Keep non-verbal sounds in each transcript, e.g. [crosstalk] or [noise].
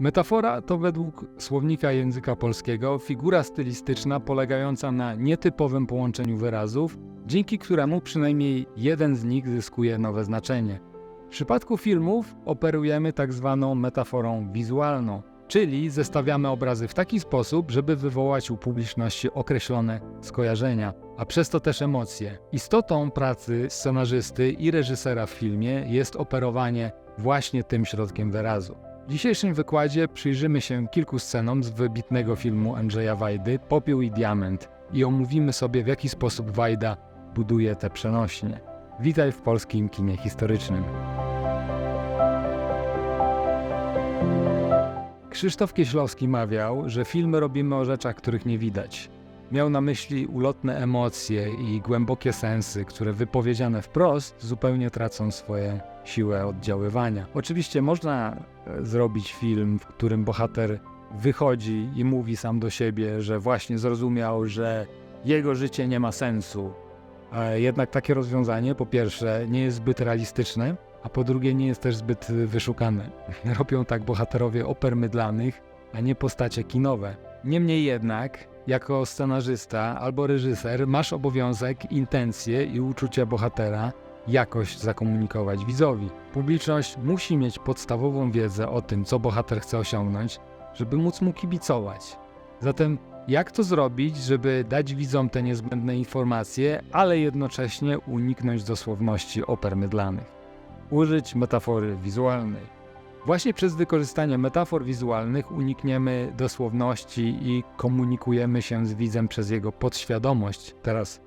Metafora to według słownika języka polskiego figura stylistyczna polegająca na nietypowym połączeniu wyrazów, dzięki któremu przynajmniej jeden z nich zyskuje nowe znaczenie. W przypadku filmów operujemy tak zwaną metaforą wizualną, czyli zestawiamy obrazy w taki sposób, żeby wywołać u publiczności określone skojarzenia, a przez to też emocje. Istotą pracy scenarzysty i reżysera w filmie jest operowanie właśnie tym środkiem wyrazu. W dzisiejszym wykładzie przyjrzymy się kilku scenom z wybitnego filmu Andrzeja Wajdy Popiół i Diament i omówimy sobie w jaki sposób Wajda buduje te przenośnie. Witaj w polskim kinie historycznym. Krzysztof Kieślowski mawiał, że filmy robimy o rzeczach, których nie widać. Miał na myśli ulotne emocje i głębokie sensy, które wypowiedziane wprost zupełnie tracą swoje siłę oddziaływania. Oczywiście można e, zrobić film, w którym bohater wychodzi i mówi sam do siebie, że właśnie zrozumiał, że jego życie nie ma sensu. E, Jednak takie rozwiązanie, po pierwsze, nie jest zbyt realistyczne, a po drugie, nie jest też zbyt wyszukane. [laughs] Robią tak bohaterowie oper mydlanych, a nie postacie kinowe. Niemniej jednak, jako scenarzysta albo reżyser, masz obowiązek, intencje i uczucia bohatera jakoś zakomunikować widzowi. Publiczność musi mieć podstawową wiedzę o tym, co bohater chce osiągnąć, żeby móc mu kibicować. Zatem, jak to zrobić, żeby dać widzom te niezbędne informacje, ale jednocześnie uniknąć dosłowności oper mydlanych? Użyć metafory wizualnej. Właśnie przez wykorzystanie metafor wizualnych unikniemy dosłowności i komunikujemy się z widzem przez jego podświadomość. Teraz,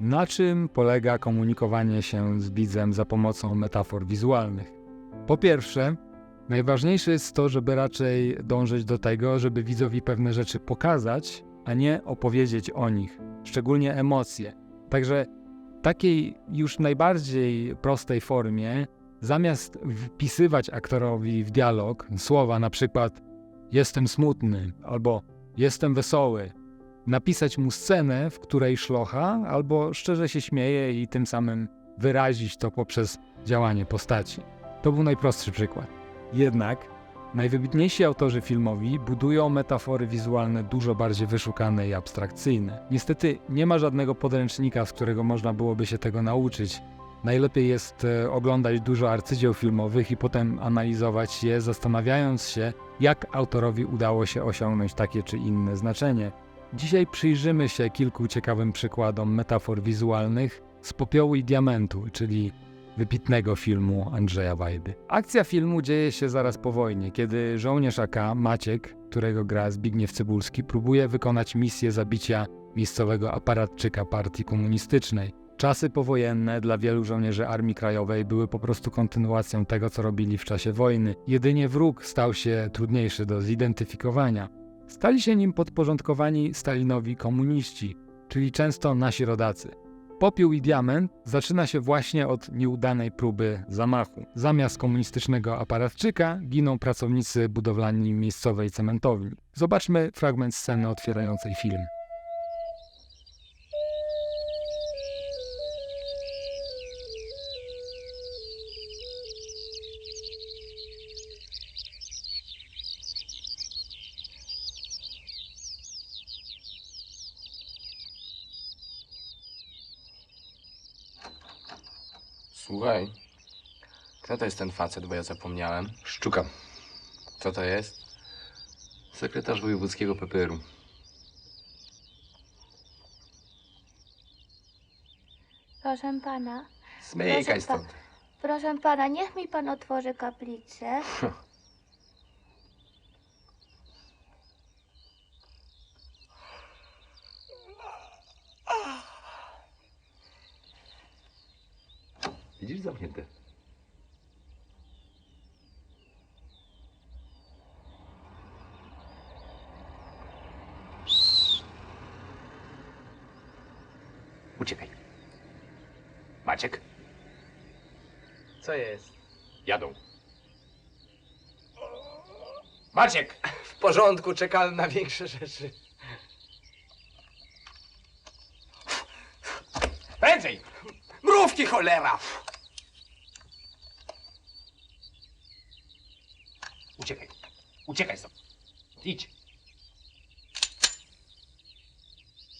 na czym polega komunikowanie się z widzem za pomocą metafor wizualnych? Po pierwsze, najważniejsze jest to, żeby raczej dążyć do tego, żeby widzowi pewne rzeczy pokazać, a nie opowiedzieć o nich, szczególnie emocje. Także takiej już najbardziej prostej formie zamiast wpisywać aktorowi w dialog słowa na przykład jestem smutny albo jestem wesoły, napisać mu scenę, w której szlocha albo szczerze się śmieje i tym samym wyrazić to poprzez działanie postaci. To był najprostszy przykład. Jednak najwybitniejsi autorzy filmowi budują metafory wizualne dużo bardziej wyszukane i abstrakcyjne. Niestety nie ma żadnego podręcznika, z którego można byłoby się tego nauczyć, Najlepiej jest e, oglądać dużo arcydzieł filmowych i potem analizować je, zastanawiając się, jak autorowi udało się osiągnąć takie czy inne znaczenie. Dzisiaj przyjrzymy się kilku ciekawym przykładom metafor wizualnych z Popiołu i Diamentu, czyli wybitnego filmu Andrzeja Wajdy. Akcja filmu dzieje się zaraz po wojnie, kiedy żołnierz AK Maciek, którego gra Zbigniew Cybulski, próbuje wykonać misję zabicia miejscowego aparatczyka partii komunistycznej. Czasy powojenne dla wielu żołnierzy Armii Krajowej były po prostu kontynuacją tego, co robili w czasie wojny. Jedynie wróg stał się trudniejszy do zidentyfikowania. Stali się nim podporządkowani Stalinowi komuniści, czyli często nasi rodacy. Popiół i diament zaczyna się właśnie od nieudanej próby zamachu. Zamiast komunistycznego aparatczyka giną pracownicy budowlani miejscowej cementowni. Zobaczmy fragment sceny otwierającej film. Słuchaj, kto to jest ten facet, bo ja zapomniałem. Szczuka. Co to jest? Sekretarz wojewódzkiego PPR-u. Proszę pana, Zmykaj Proszę stąd. proszę pana, niech mi pan otworzy kaplicę. [laughs] Widzisz zamknięte. Uciekaj. Maciek, Co jest? jadą. Maciek! W porządku, czekałem na większe rzeczy. Prędzej! Mrówki, cholera! Uciekaj. Stąd. Idź.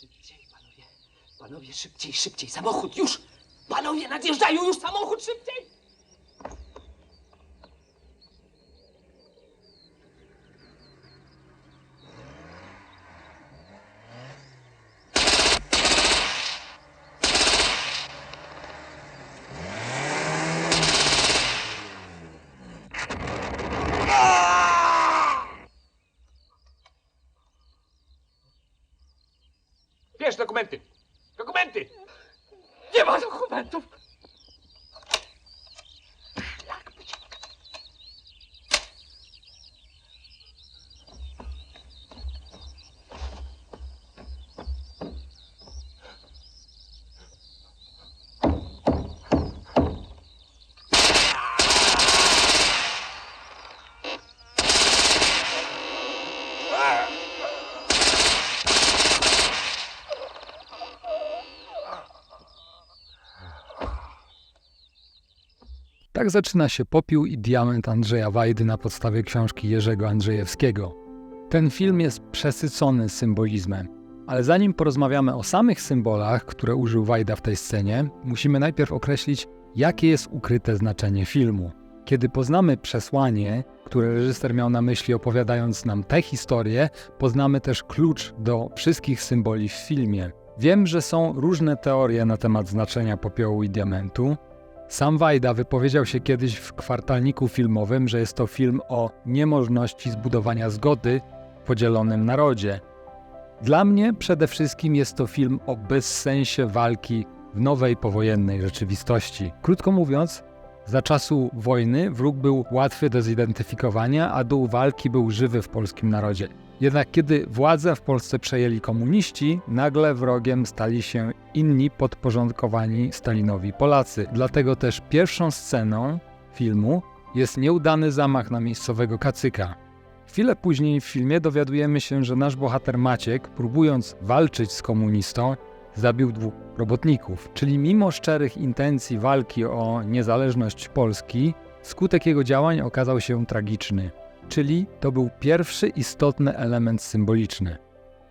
Szybciej, panowie. Panowie, szybciej, szybciej. Samochód, już! Panowie, nadjeżdżają już samochód, szybciej! Dokumenty. Dokumenty. Nie ma dokumentów! Tak zaczyna się Popiół i Diament Andrzeja Wajdy na podstawie książki Jerzego Andrzejewskiego. Ten film jest przesycony symbolizmem, ale zanim porozmawiamy o samych symbolach, które użył Wajda w tej scenie, musimy najpierw określić, jakie jest ukryte znaczenie filmu. Kiedy poznamy przesłanie, które reżyser miał na myśli opowiadając nam tę historię, poznamy też klucz do wszystkich symboli w filmie. Wiem, że są różne teorie na temat znaczenia popiołu i diamentu, sam Wajda wypowiedział się kiedyś w kwartalniku filmowym, że jest to film o niemożności zbudowania zgody w podzielonym narodzie. Dla mnie przede wszystkim jest to film o bezsensie walki w nowej powojennej rzeczywistości. Krótko mówiąc, za czasu wojny wróg był łatwy do zidentyfikowania, a dół walki był żywy w polskim narodzie. Jednak kiedy władzę w Polsce przejęli komuniści, nagle wrogiem stali się inni podporządkowani Stalinowi Polacy. Dlatego też pierwszą sceną filmu jest nieudany zamach na miejscowego kacyka. Chwilę później w filmie dowiadujemy się, że nasz bohater Maciek, próbując walczyć z komunistą, zabił dwóch robotników. Czyli mimo szczerych intencji walki o niezależność Polski, skutek jego działań okazał się tragiczny. Czyli to był pierwszy istotny element symboliczny.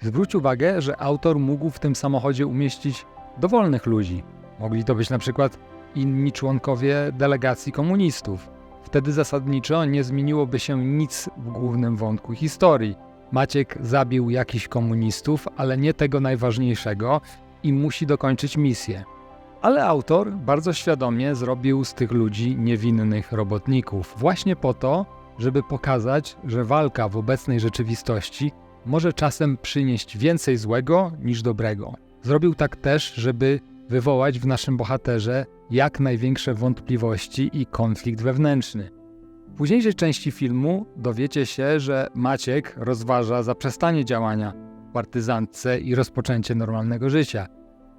Zwróć uwagę, że autor mógł w tym samochodzie umieścić dowolnych ludzi. Mogli to być na przykład inni członkowie delegacji komunistów. Wtedy zasadniczo nie zmieniłoby się nic w głównym wątku historii. Maciek zabił jakichś komunistów, ale nie tego najważniejszego i musi dokończyć misję. Ale autor bardzo świadomie zrobił z tych ludzi niewinnych robotników, właśnie po to, żeby pokazać, że walka w obecnej rzeczywistości może czasem przynieść więcej złego niż dobrego. Zrobił tak też, żeby wywołać w naszym bohaterze jak największe wątpliwości i konflikt wewnętrzny. W późniejszej części filmu dowiecie się, że Maciek rozważa zaprzestanie działania w partyzantce i rozpoczęcie normalnego życia,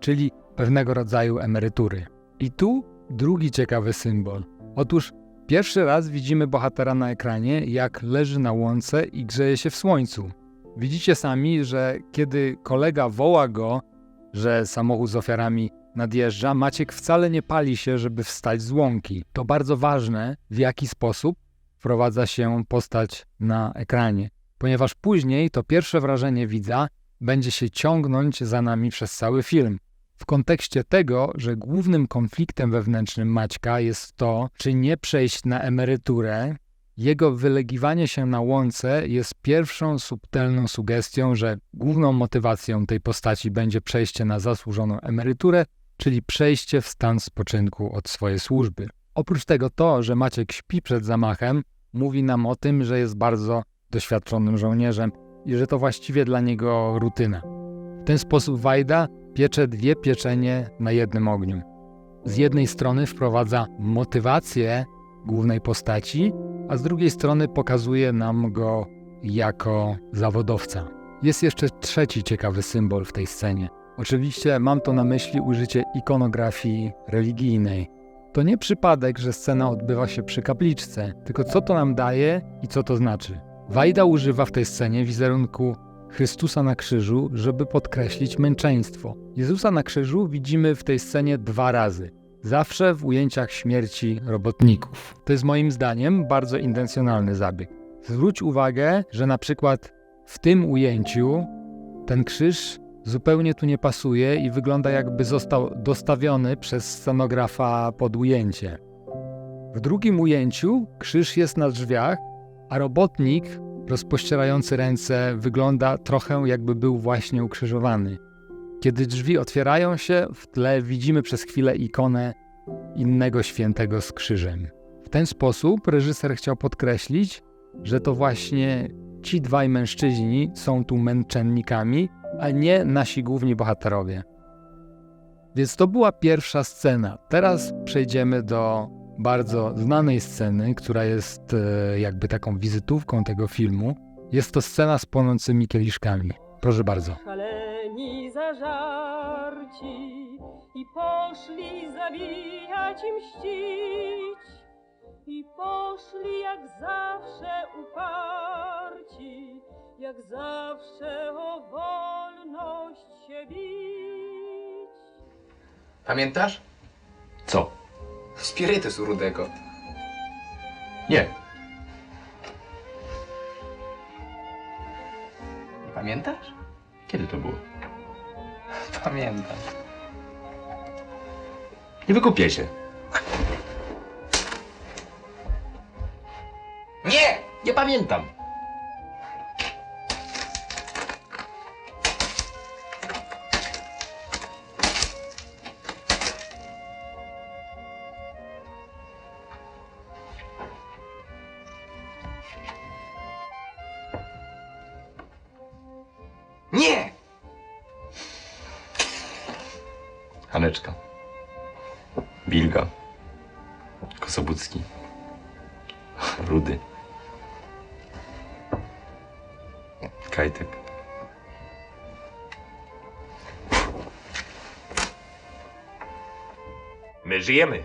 czyli pewnego rodzaju emerytury. I tu drugi ciekawy symbol. Otóż Pierwszy raz widzimy bohatera na ekranie, jak leży na łące i grzeje się w słońcu. Widzicie sami, że kiedy kolega woła go, że samochód z ofiarami nadjeżdża, Maciek wcale nie pali się, żeby wstać z łąki. To bardzo ważne, w jaki sposób wprowadza się postać na ekranie, ponieważ później to pierwsze wrażenie widza będzie się ciągnąć za nami przez cały film w kontekście tego, że głównym konfliktem wewnętrznym Maćka jest to, czy nie przejść na emeryturę. Jego wylegiwanie się na łące jest pierwszą subtelną sugestią, że główną motywacją tej postaci będzie przejście na zasłużoną emeryturę, czyli przejście w stan spoczynku od swojej służby. Oprócz tego to, że Maciek śpi przed zamachem, mówi nam o tym, że jest bardzo doświadczonym żołnierzem i że to właściwie dla niego rutyna. W ten sposób Wajda piecze dwie pieczenie na jednym ogniu. Z jednej strony wprowadza motywację głównej postaci, a z drugiej strony pokazuje nam go jako zawodowca. Jest jeszcze trzeci ciekawy symbol w tej scenie. Oczywiście mam to na myśli użycie ikonografii religijnej. To nie przypadek, że scena odbywa się przy kapliczce, tylko co to nam daje i co to znaczy. Wajda używa w tej scenie wizerunku Chrystusa na krzyżu, żeby podkreślić męczeństwo. Jezusa na krzyżu widzimy w tej scenie dwa razy. Zawsze w ujęciach śmierci robotników. To jest moim zdaniem bardzo intencjonalny zabieg. Zwróć uwagę, że na przykład w tym ujęciu ten krzyż zupełnie tu nie pasuje i wygląda jakby został dostawiony przez scenografa pod ujęcie. W drugim ujęciu krzyż jest na drzwiach, a robotnik rozpościerający ręce wygląda trochę jakby był właśnie ukrzyżowany. Kiedy drzwi otwierają się, w tle widzimy przez chwilę ikonę innego świętego z krzyżem. W ten sposób reżyser chciał podkreślić, że to właśnie ci dwaj mężczyźni są tu męczennikami, a nie nasi główni bohaterowie. Więc to była pierwsza scena. Teraz przejdziemy do bardzo znanej sceny, która jest e, jakby taką wizytówką tego filmu. Jest to scena z płonącymi kieliszkami. Proszę bardzo. szaleni zażarci i poszli zabijać i mścić. I poszli jak zawsze uparci, jak zawsze o wolność się bić. Pamiętasz? Co? Spirytus u Rudego. Nie. Pamiętasz? Kiedy to było? [laughs] Pamiętam. Nie wykupię się. Nie! Nie pamiętam. My żyjemy.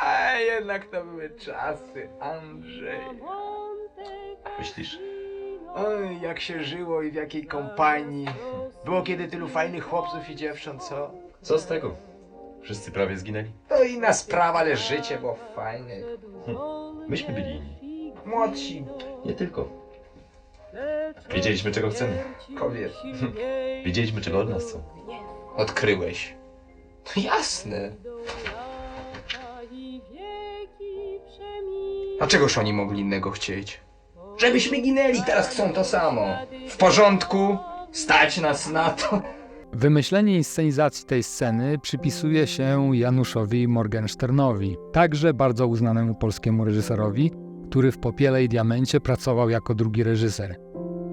A jednak to były czasy, Andrzej. Myślisz? Oj, jak się żyło i w jakiej kompanii. Było kiedy tylu fajnych chłopców i dziewcząt, co? Co z tego? Wszyscy prawie zginęli. To inna sprawa, ale życie było fajne. Myśmy byli inni. Młodsi. Nie tylko. Wiedzieliśmy, czego chcemy. Powiedz. Wiedzieliśmy, czego od nas chcą. Odkryłeś. To jasne. A czegoż oni mogli innego chcieć? Żebyśmy ginęli, teraz chcą to samo. W porządku? Stać nas na to? Wymyślenie inscenizacji tej sceny przypisuje się Januszowi Morgensternowi, także bardzo uznanemu polskiemu reżyserowi, który w Popiele i Diamencie pracował jako drugi reżyser.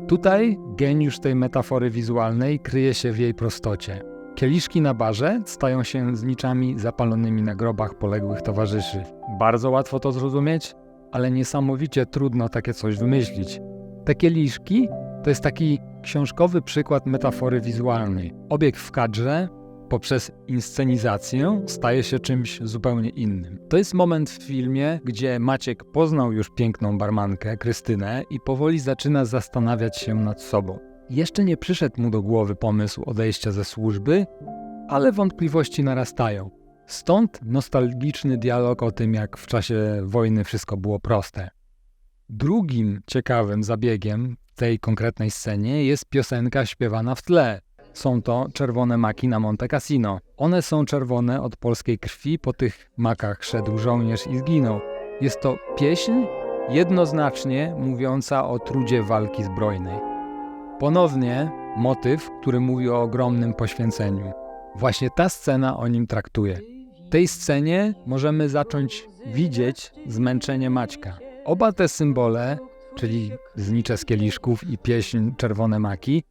Tutaj geniusz tej metafory wizualnej kryje się w jej prostocie. Kieliszki na barze stają się zniczami zapalonymi na grobach poległych towarzyszy. Bardzo łatwo to zrozumieć, ale niesamowicie trudno takie coś wymyślić. Te kieliszki to jest taki książkowy przykład metafory wizualnej. Obiekt w kadrze poprzez inscenizację staje się czymś zupełnie innym. To jest moment w filmie, gdzie Maciek poznał już piękną barmankę, Krystynę, i powoli zaczyna zastanawiać się nad sobą. Jeszcze nie przyszedł mu do głowy pomysł odejścia ze służby, ale wątpliwości narastają. Stąd nostalgiczny dialog o tym, jak w czasie wojny wszystko było proste. Drugim ciekawym zabiegiem tej konkretnej scenie jest piosenka śpiewana w tle. Są to czerwone maki na Monte Cassino. One są czerwone od polskiej krwi, po tych makach szedł żołnierz i zginął. Jest to pieśń jednoznacznie mówiąca o trudzie walki zbrojnej. Ponownie motyw, który mówi o ogromnym poświęceniu. Właśnie ta scena o nim traktuje. W tej scenie możemy zacząć widzieć zmęczenie Maćka. Oba te symbole, czyli znicze z kieliszków i pieśń Czerwone Maki,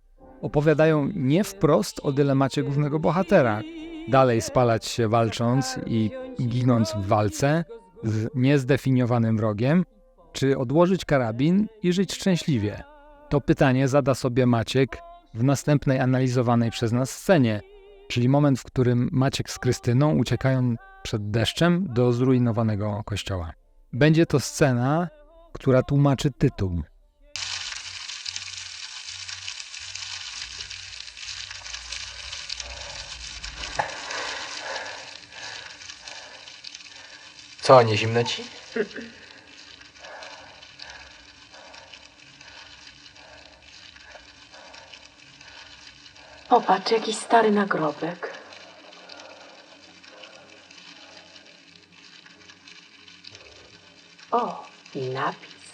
opowiadają nie wprost o dylemacie głównego bohatera. Dalej spalać się walcząc i ginąc w walce z niezdefiniowanym wrogiem, czy odłożyć karabin i żyć szczęśliwie. To pytanie zada sobie Maciek w następnej analizowanej przez nas scenie, czyli moment, w którym Maciek z Krystyną uciekają przed deszczem do zrujnowanego kościoła. Będzie to scena, która tłumaczy tytuł. Co, nie zimno ci? Popatrz, jakiś stary nagrobek. O, i napis.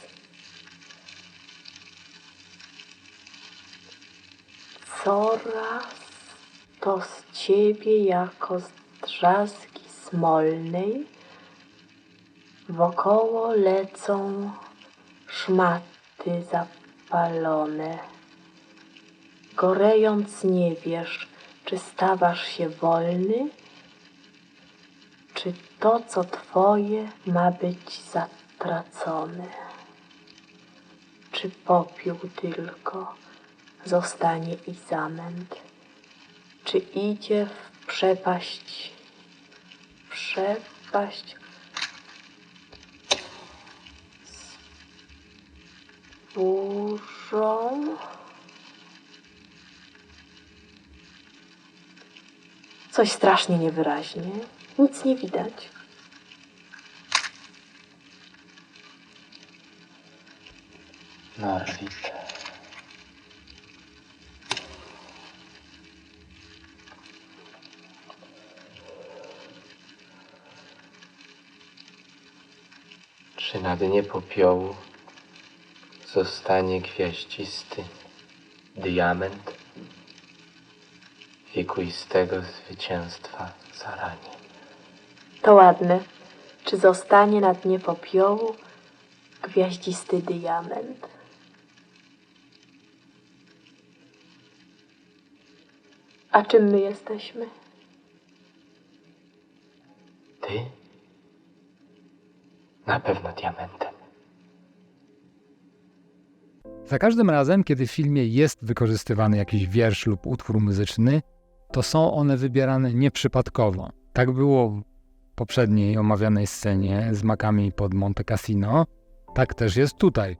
Coraz to z ciebie jako z drzazgi smolnej wokoło lecą szmaty zapalone. Gorejąc nie wiesz, czy stawasz się wolny, czy to, co twoje, ma być zatracone. Czy popiół tylko zostanie i zamęt, czy idzie w przepaść, przepaść z burzą? Coś strasznie niewyraźnie. Nic nie widać. Norwid. Czy na dnie popiołu zostanie gwiaździsty diament wiekuistego zwycięstwa zarani? To ładne. Czy zostanie na dnie popiołu gwiaździsty diament? A czym my jesteśmy? Ty? Na pewno diamentem. Za każdym razem, kiedy w filmie jest wykorzystywany jakiś wiersz lub utwór muzyczny, to są one wybierane nieprzypadkowo. Tak było w poprzedniej omawianej scenie z makami pod Monte Cassino, tak też jest tutaj.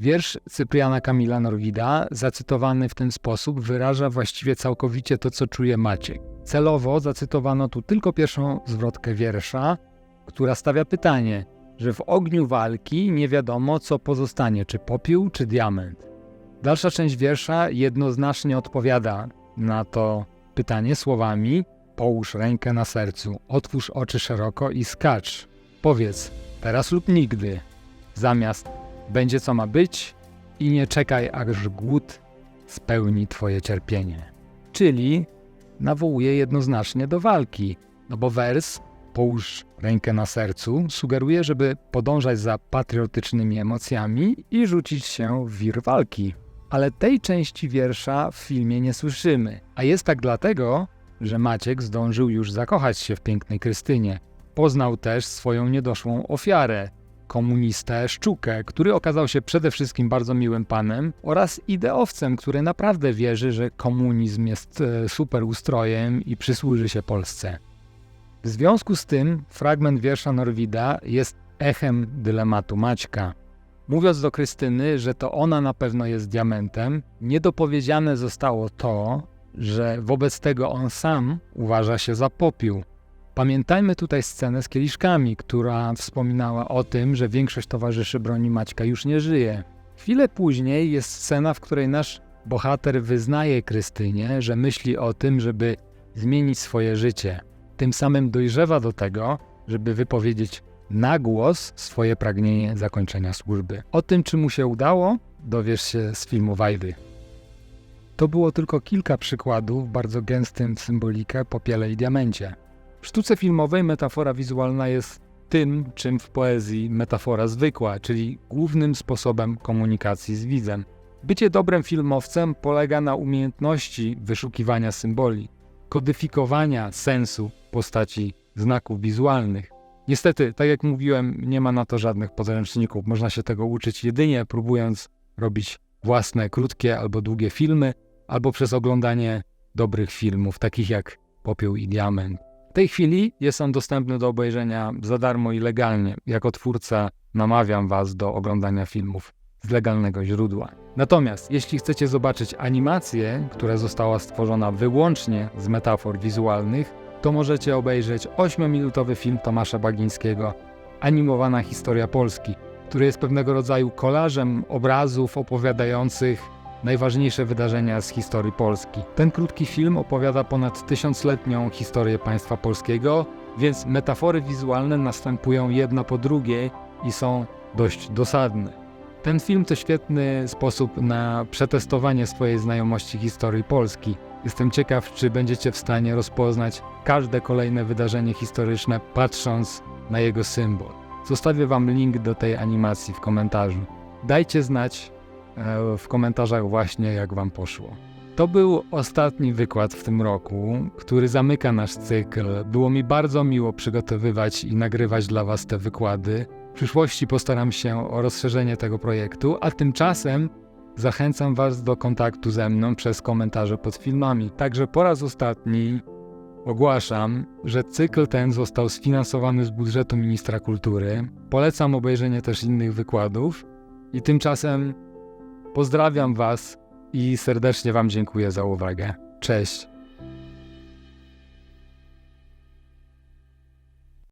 Wiersz Cypriana Kamila Norwida, zacytowany w ten sposób, wyraża właściwie całkowicie to, co czuje Maciek. Celowo zacytowano tu tylko pierwszą zwrotkę wiersza, która stawia pytanie, że w ogniu walki nie wiadomo, co pozostanie, czy popiół, czy diament. Dalsza część wiersza jednoznacznie odpowiada na to pytanie słowami: Połóż rękę na sercu, otwórz oczy szeroko i skacz. Powiedz teraz lub nigdy, zamiast będzie co ma być i nie czekaj, aż głód spełni twoje cierpienie. Czyli nawołuje jednoznacznie do walki, no bo wers połóż rękę na sercu sugeruje, żeby podążać za patriotycznymi emocjami i rzucić się w wir walki. Ale tej części wiersza w filmie nie słyszymy, a jest tak dlatego, że Maciek zdążył już zakochać się w pięknej Krystynie. Poznał też swoją niedoszłą ofiarę, komunistę Szczukę, który okazał się przede wszystkim bardzo miłym panem oraz ideowcem, który naprawdę wierzy, że komunizm jest e, super ustrojem i przysłuży się Polsce. W związku z tym fragment wiersza Norwida jest echem dylematu Maćka. Mówiąc do Krystyny, że to ona na pewno jest diamentem, niedopowiedziane zostało to, że wobec tego on sam uważa się za popiół. Pamiętajmy tutaj scenę z kieliszkami, która wspominała o tym, że większość towarzyszy broni Maćka już nie żyje. Chwilę później jest scena, w której nasz bohater wyznaje Krystynie, że myśli o tym, żeby zmienić swoje życie. Tym samym dojrzewa do tego, żeby wypowiedzieć na głos swoje pragnienie zakończenia służby. O tym, czy mu się udało, dowiesz się z filmu Wajdy. To było tylko kilka przykładów bardzo gęstym symbolikę, popiele i diamencie. W sztuce filmowej metafora wizualna jest tym, czym w poezji metafora zwykła, czyli głównym sposobem komunikacji z widzem. Bycie dobrym filmowcem polega na umiejętności wyszukiwania symboli, kodyfikowania sensu postaci znaków wizualnych. Niestety, tak jak mówiłem, nie ma na to żadnych podręczników. Można się tego uczyć jedynie próbując robić własne krótkie albo długie filmy, albo przez oglądanie dobrych filmów, takich jak Popiół i Diament. Tej chwili jest on dostępny do obejrzenia za darmo i legalnie. Jako twórca namawiam Was do oglądania filmów z legalnego źródła. Natomiast jeśli chcecie zobaczyć animację, która została stworzona wyłącznie z metafor wizualnych, to możecie obejrzeć 8-minutowy film Tomasza Bagińskiego Animowana historia Polski, który jest pewnego rodzaju kolażem obrazów opowiadających najważniejsze wydarzenia z historii Polski. Ten krótki film opowiada ponad tysiącletnią historię państwa polskiego, więc metafory wizualne następują jedna po drugiej i są dość dosadne. Ten film to świetny sposób na przetestowanie swojej znajomości historii Polski. Jestem ciekaw, czy będziecie w stanie rozpoznać każde kolejne wydarzenie historyczne, patrząc na jego symbol. Zostawię Wam link do tej animacji w komentarzu. Dajcie znać w komentarzach właśnie, jak Wam poszło. To był ostatni wykład w tym roku, który zamyka nasz cykl. Było mi bardzo miło przygotowywać i nagrywać dla Was te wykłady. W przyszłości postaram się o rozszerzenie tego projektu, a tymczasem zachęcam Was do kontaktu ze mną przez komentarze pod filmami. Także po raz ostatni ogłaszam, że cykl ten został sfinansowany z budżetu ministra kultury. Polecam obejrzenie też innych wykładów i tymczasem pozdrawiam Was i serdecznie Wam dziękuję za uwagę. Cześć.